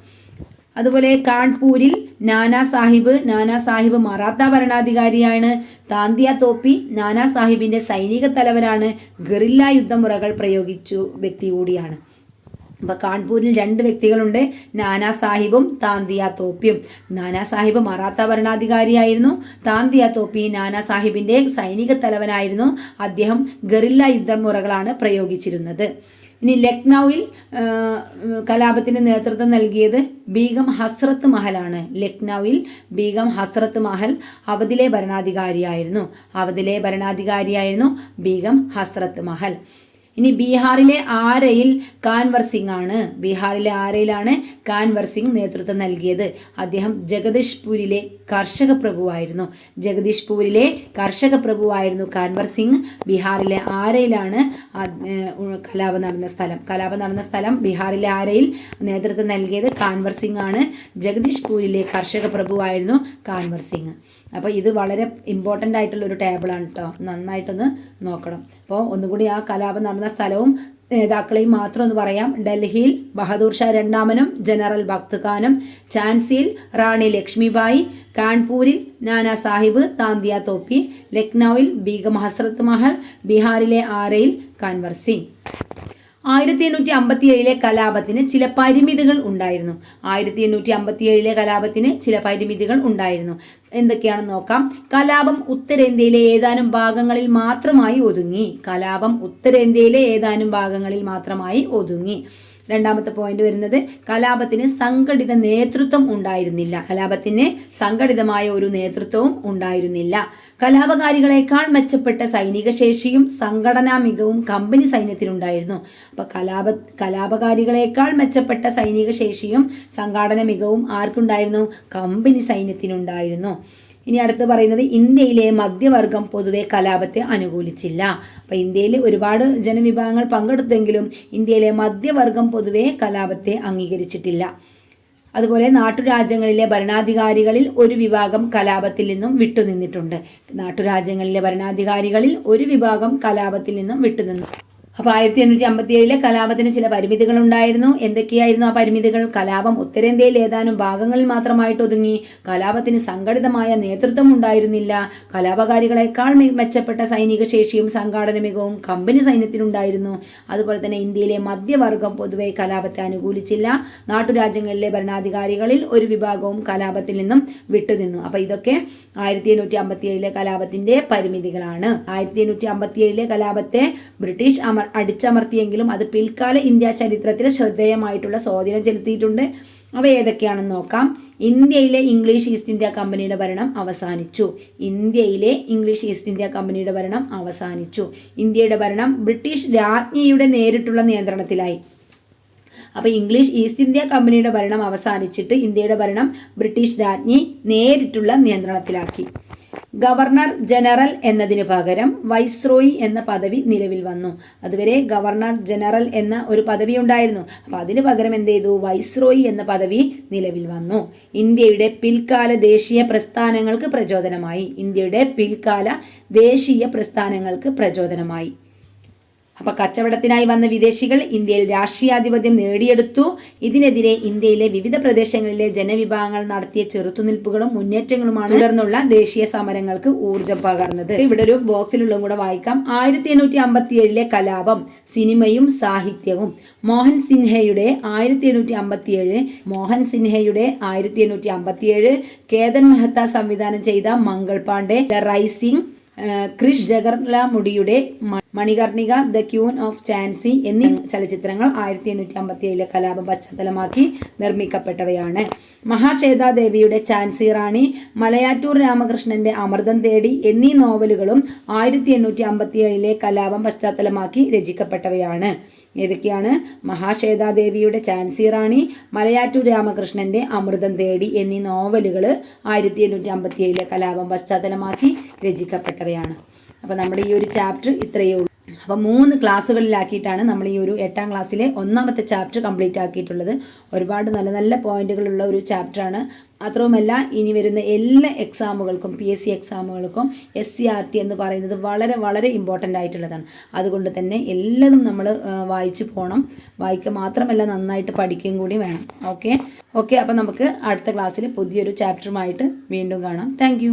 [SPEAKER 1] അതുപോലെ കാൺപൂരിൽ നാനാ സാഹിബ് നാനാ സാഹിബ് മറാത്ത ഭരണാധികാരിയാണ്. താന്തിയ തോപ്പി നാനാ സാഹിബിന്റെ സൈനിക തലവനാണ്. ഗറില്ല യുദ്ധമുറകൾ പ്രയോഗിച്ചു വ്യക്തി കൂടിയാണ്. അപ്പോൾ കാൺപൂരിൽ രണ്ട് വ്യക്തികളുണ്ട്. നാനാ സാഹിബും താന്തിയ തോപ്പിയും. നാനാ സാഹിബ് മറാത്ത ഭരണാധികാരിയായിരുന്നു. താന്തിയ തോപ്പി നാനാ സാഹിബിന്റെ സൈനിക തലവനായിരുന്നു. അദ്ദേഹം ഗറില്ല യുദ്ധമുറകളാണ് പ്രയോഗിച്ചിരുന്നത്. ഇനി ലക്നൌവിൽ കലാപത്തിന് നേതൃത്വം നൽകിയത് ബീഗം ഹസ്രത്ത് മഹലാണ്. ലക്നൌവിൽ ബീഗം ഹസ്രത്ത് മഹൽ അവധിലെ ഭരണാധികാരിയായിരുന്നു. അവധിലെ ഭരണാധികാരിയായിരുന്നു ബീഗം ഹസ്രത്ത് മഹൽ. ഇനി ബീഹാറിലെ ആരയിൽ കാൻവർ സിംഗ് ആണ്? ബീഹാറിലെ ആരയിലാണ് കാൻവർ സിംഗ് നേതൃത്വം നൽകിയത്? അദ്ദേഹം ജഗദീഷ്പൂരിലെ കർഷക പ്രഭുവായിരുന്നു. ജഗദീഷ്പൂരിലെ കർഷക പ്രഭുവായിരുന്നു കാൻവർ സിംഗ്. ബീഹാറിലെ ആരയിലാണ് കലാപം നടന്ന സ്ഥലം. കലാപം നടന്ന സ്ഥലം ബീഹാറിലെ ആരയിൽ നേതൃത്വം നൽകിയത് കാൻവർ സിംഗ് ആണ്. ജഗദീഷ്പൂരിലെ കർഷക പ്രഭുവായിരുന്നു കാൻവർ സിംഗ്. അപ്പോൾ ഇത് വളരെ ഇമ്പോർട്ടന്റ് ആയിട്ടുള്ള ഒരു ടേബിളാണ് കേട്ടോ നന്നായിട്ടൊന്ന് നോക്കണം. അപ്പോൾ ഒന്നുകൂടി ആ കലാപം നടന്ന സ്ഥലവും നേതാക്കളെയും മാത്രം ഒന്ന് പറയാം. ഡൽഹിയിൽ ബഹദൂർ ഷാ രണ്ടാമനും ജനറൽ ഭക്ത് ഖാനും ഝാൻസിയിൽ റാണി ലക്ഷ്മിബായി കാൺപൂരിൽ നാനാ സാഹിബ് താന്തിയ തോപ്പി ലക്നൌവിൽ ബീഗം ഹസ്രത്ത് മഹൽ ബീഹാറിലെ ആരയിൽ കാൻവർ സിംഗ്. ആയിരത്തി എണ്ണൂറ്റി അമ്പത്തി ഏഴിലെ കലാപത്തിന് ചില പരിമിതികൾ ഉണ്ടായിരുന്നു. ആയിരത്തി എണ്ണൂറ്റി അമ്പത്തി ഏഴിലെ കലാപത്തിന് ചില പരിമിതികൾ ഉണ്ടായിരുന്നു. എന്തൊക്കെയാണെന്ന് നോക്കാം. കലാപം ഉത്തരേന്ത്യയിലെ ഏതാനും ഭാഗങ്ങളിൽ മാത്രമായി ഒതുങ്ങി. കലാപം ഉത്തരേന്ത്യയിലെ ഏതാനും ഭാഗങ്ങളിൽ മാത്രമായി ഒതുങ്ങി. രണ്ടാമത്തെ പോയിന്റ് വരുന്നത് കലാപത്തിന് സംഘടിത നേതൃത്വം ഉണ്ടായിരുന്നില്ല. കലാപത്തിന് സംഘടിതമായ ഒരു നേതൃത്വവും ഉണ്ടായിരുന്നില്ല. കലാപകാരികളെക്കാൾ മെച്ചപ്പെട്ട സൈനിക ശേഷിയും സംഘടനാ മികവും കമ്പനി സൈന്യത്തിനുണ്ടായിരുന്നു അപ്പൊ കലാപ കലാപകാരികളെക്കാൾ മെച്ചപ്പെട്ട സൈനിക ശേഷിയും സംഘാടന മികവും ആർക്കുണ്ടായിരുന്നു? കമ്പനി സൈന്യത്തിനുണ്ടായിരുന്നു. ഇനി അടുത്ത് പറയുന്നത് ഇന്ത്യയിലെ മധ്യവർഗം പൊതുവെ കലാപത്തെ അനുകൂലിച്ചില്ല. അപ്പോൾ ഇന്ത്യയിൽ ഒരുപാട് ജനവിഭാഗങ്ങൾ പങ്കെടുത്തെങ്കിലും ഇന്ത്യയിലെ മധ്യവർഗം പൊതുവെ കലാപത്തെ അംഗീകരിച്ചിട്ടില്ല. അതുപോലെ നാട്ടുരാജ്യങ്ങളിലെ ഭരണാധികാരികളിൽ ഒരു വിഭാഗം കലാപത്തിൽ നിന്നും വിട്ടുനിന്നിട്ടുണ്ട്. നാട്ടുരാജ്യങ്ങളിലെ ഭരണാധികാരികളിൽ ഒരു വിഭാഗം കലാപത്തിൽ നിന്നും വിട്ടുനിന്നു അപ്പോൾ ആയിരത്തി എണ്ണൂറ്റി അമ്പത്തി ഏഴിലെ കലാപത്തിന് ചില പരിമിതികൾ ഉണ്ടായിരുന്നു എന്തൊക്കെയായിരുന്നു ആ പരിമിതികൾ? കലാപം ഉത്തരേന്ത്യയിൽ ഏതാനും ഭാഗങ്ങളിൽ മാത്രമായിട്ട് ഒതുങ്ങി. കലാപത്തിന് സംഘടിതമായ നേതൃത്വം ഉണ്ടായിരുന്നില്ല. കലാപകാരികളെക്കാൾ മെച്ചപ്പെട്ട സൈനിക ശേഷിയും സംഘാടന മികവും കമ്പനി സൈന്യത്തിനുണ്ടായിരുന്നു അതുപോലെ തന്നെ ഇന്ത്യയിലെ മധ്യവർഗം പൊതുവെ കലാപത്തെ അനുകൂലിച്ചില്ല. നാട്ടുരാജ്യങ്ങളിലെ ഭരണാധികാരികളിൽ ഒരു വിഭാഗവും കലാപത്തിൽ നിന്നും വിട്ടുനിന്നു. അപ്പോൾ ഇതൊക്കെ ആയിരത്തി എണ്ണൂറ്റി അമ്പത്തി ഏഴിലെ കലാപത്തിന്റെ പരിമിതികളാണ്. ആയിരത്തി എണ്ണൂറ്റി അമ്പത്തി ഏഴിലെ കലാപത്തെ ബ്രിട്ടീഷ് അടിച്ചമർത്തിയെങ്കിലും അത് പിൽക്കാല ഇന്ത്യ ചരിത്രത്തിൽ ശ്രദ്ധേയമായിട്ടുള്ള സ്വാധീനം ചെലുത്തിയിട്ടുണ്ട്. അവ ഏതൊക്കെയാണെന്ന് നോക്കാം. ഇന്ത്യയിലെ ഇംഗ്ലീഷ് ഈസ്റ്റ് ഇന്ത്യ കമ്പനിയുടെ ഭരണം അവസാനിച്ചു. ഇന്ത്യയിലെ ഇംഗ്ലീഷ് ഈസ്റ്റ് ഇന്ത്യ കമ്പനിയുടെ ഭരണം അവസാനിച്ചു. ഇന്ത്യയുടെ ഭരണം ബ്രിട്ടീഷ് രാജ്ഞിയുടെ നേരിട്ടുള്ള നിയന്ത്രണത്തിലായി. അപ്പോൾ ഇംഗ്ലീഷ് ഈസ്റ്റ് ഇന്ത്യ കമ്പനിയുടെ ഭരണം അവസാനിച്ചിട്ട് ഇന്ത്യയുടെ ഭരണം ബ്രിട്ടീഷ് രാജ്ഞി നേരിട്ടുള്ള നിയന്ത്രണത്തിലാക്കി. ഗവർണർ ജനറൽ എന്നതിന് പകരം വൈസ്രോയി എന്ന പദവി നിലവിൽ വന്നു. അതുവരെ ഗവർണർ ജനറൽ എന്ന ഒരു പദവി ഉണ്ടായിരുന്നു. അപ്പോൾ അതിന് പകരം എന്ത് ചെയ്തു? വൈസ്രോയി എന്ന പദവി നിലവിൽ വന്നു. ഇന്ത്യയുടെ പിൽക്കാല ദേശീയ പ്രസ്ഥാനങ്ങൾക്ക് പ്രചോദനമായി. ഇന്ത്യയുടെ പിൽക്കാല ദേശീയ പ്രസ്ഥാനങ്ങൾക്ക് പ്രചോദനമായി. അപ്പോൾ കച്ചവടത്തിനായി വന്ന വിദേശികൾ ഇന്ത്യയിൽ രാഷ്ട്രീയാധിപത്യം നേടിയെടുത്തു. ഇതിനെതിരെ ഇന്ത്യയിലെ വിവിധ പ്രദേശങ്ങളിലെ ജനവിഭാഗങ്ങൾ നടത്തിയ ചെറുത്തുനിൽപ്പുകളും മുന്നേറ്റങ്ങളുമാണ് തുടർന്നുള്ള ദേശീയ സമരങ്ങൾക്ക് ഊർജം പകർന്നത്. ഇവിടെ ഒരു ബോക്സിലുള്ളതും കൂടെ വായിക്കാം. ആയിരത്തി എണ്ണൂറ്റി അമ്പത്തി ഏഴിലെ കലാപം സിനിമയും സാഹിത്യവും. മോഹൻ സിൻഹയുടെ ആയിരത്തി എണ്ണൂറ്റി അമ്പത്തി ഏഴ് മോഹൻ സിൻഹയുടെ ആയിരത്തി എണ്ണൂറ്റി അമ്പത്തി ഏഴ് കേതൻ മെഹത്ത സംവിധാനം ചെയ്ത Mangal Pandey rising Krish ജഗർലാമുടിയുടെ Manikarnika the queen of Jhansi എന്നീ ചലച്ചിത്രങ്ങൾ ആയിരത്തി എണ്ണൂറ്റി അമ്പത്തി ഏഴിലെ കലാപം പശ്ചാത്തലമാക്കി നിർമ്മിക്കപ്പെട്ടവയാണ്. മഹാശ്വേതാദേവിയുടെ ചാൻസി റാണി മലയാറ്റൂർ രാമകൃഷ്ണന്റെ അമൃതം തേടി എന്നീ നോവലുകളും ആയിരത്തി എണ്ണൂറ്റി അമ്പത്തി ഏഴിലെ കലാപം പശ്ചാത്തലമാക്കി രചിക്കപ്പെട്ടവയാണ്. ഏതൊക്കെയാണ്? മഹാശ്വേതാദേവിയുടെ ചാൻസി റാണി മലയാറ്റൂർ രാമകൃഷ്ണന്റെ അമൃതം തേടി എന്നീ നോവലുകൾ ആയിരത്തി എണ്ണൂറ്റി അമ്പത്തി ഏഴിലെ കലാപം പശ്ചാത്തലമാക്കി രചിക്കപ്പെട്ടവയാണ്. അപ്പോൾ നമ്മുടെ ഈ ഒരു ചാപ്റ്റർ ഇത്രയേ ഉള്ളൂ. അപ്പോൾ മൂന്ന് ക്ലാസ്സുകളിലാക്കിയിട്ടാണ് നമ്മൾ ഈ ഒരു എട്ടാം ക്ലാസ്സിലെ ഒന്നാമത്തെ ചാപ്റ്റർ കംപ്ലീറ്റ് ആക്കിയിട്ടുള്ളത്. ഒരുപാട് നല്ല നല്ല പോയിന്റുകളുള്ള ഒരു ചാപ്റ്ററാണ്. മാത്രവുമല്ല ഇനി വരുന്ന എല്ലാ എക്സാമുകൾക്കും പി എസ് സി എക്സാമുകൾക്കും എസ് സി ആർ ടി എന്ന് പറയുന്നത് വളരെ വളരെ ഇമ്പോർട്ടന്റ് ആയിട്ടുള്ളതാണ്. അതുകൊണ്ട് തന്നെ എല്ലാതും നമ്മൾ വായിച്ചു പോകണം വായിക്കുക മാത്രമല്ല നന്നായിട്ട് പഠിക്കുകയും കൂടി വേണം. ഓക്കെ ഓക്കെ അപ്പോൾ നമുക്ക് അടുത്ത ക്ലാസ്സിൽ പുതിയൊരു ചാപ്റ്ററുമായിട്ട് വീണ്ടും കാണാം. താങ്ക്